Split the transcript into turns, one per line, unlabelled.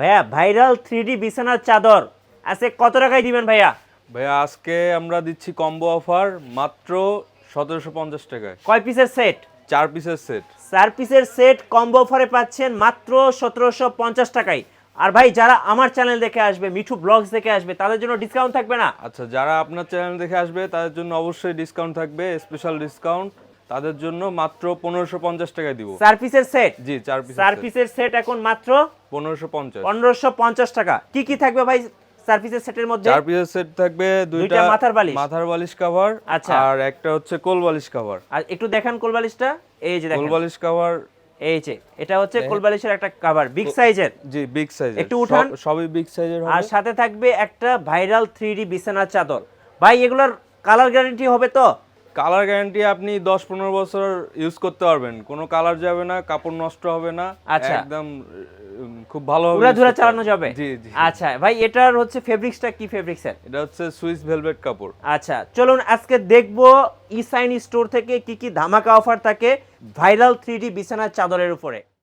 ভাইয়া viral three বিছানার চাদর। আজকে কত টাকায় দিবেন ভাইয়া?
ভাইয়া আজকে আমরা দিচ্ছি কম্বো অফার মাত্র সতেরোশো পঞ্চাশ টাকায়।
কয় পিসের সেট
চার পিসের সেট
চার পিসের সেট কম্বো অফারে পাচ্ছেন মাত্র সতেরোশো পঞ্চাশ টাকায়। আর ভাই যারা আমার চ্যানেল দেখে আসবে মিঠু ব্লগস দেখে আসবে তাদের জন্য ডিসকাউন্ট থাকবে না?
আচ্ছা যারা আপনার চ্যানেল দেখে আসবে তাদের জন্য অবশ্যই ডিসকাউন্ট থাকবে স্পেশাল ডিসকাউন্ট তাদের জন্য মাত্র পনেরোশো পঞ্চাশ টাকায় দিব।
চার পিসের সেট?
জি চার পিস
চার পিসের সেট এখন মাত্র
পনেরোশো পঞ্চাশ।
পনেরোশো পঞ্চাশ টাকা। কি কি থাকবে ভাই চার পিসের সেটের মধ্যে?
চার পিসের সেট থাকবে দুইটা
মাথার বালিশ।
মাথার বালিশ কভার
আচ্ছা।
আর একটা হচ্ছে কোল বালিশ কভার
আর একটু দেখান কোলবালিশটা এই যে
কোল বালিশ কভার
এই যে এটা হচ্ছে কোলবালিশের একটা কভার বিগ সাইজের
জি বিগ সাইজ
একটু উঠান।
সবই বিগ সাইজের
আর সাথে থাকবে একটা ভাইরাল থ্রি ডি বিছানার চাদর। ভাই এগুলোর কালার গ্যারান্টি হবে তো?
কালার গ্যারান্টি আপনি দশ পনেরো বছর ইউজ করতে পারবেন। কোনো কালার যাবে না কাপড় নষ্ট হবে না।
আচ্ছা।
একদম খুব ভালো
হবে চালানো যাবে?
জি জি।
আচ্ছা ভাই এটার হচ্ছে ফেব্রিক্সটা কি ফেব্রিক স্যার
এটা হচ্ছে সুইস ভেলভেট কাপড়।
আচ্ছা চলুন আজকে দেখব ইসাইন স্টোর থেকে কি কি ধামাকা অফার থাকে ভাইরাল থ্রি ডি বিছানার চাদরের উপরে।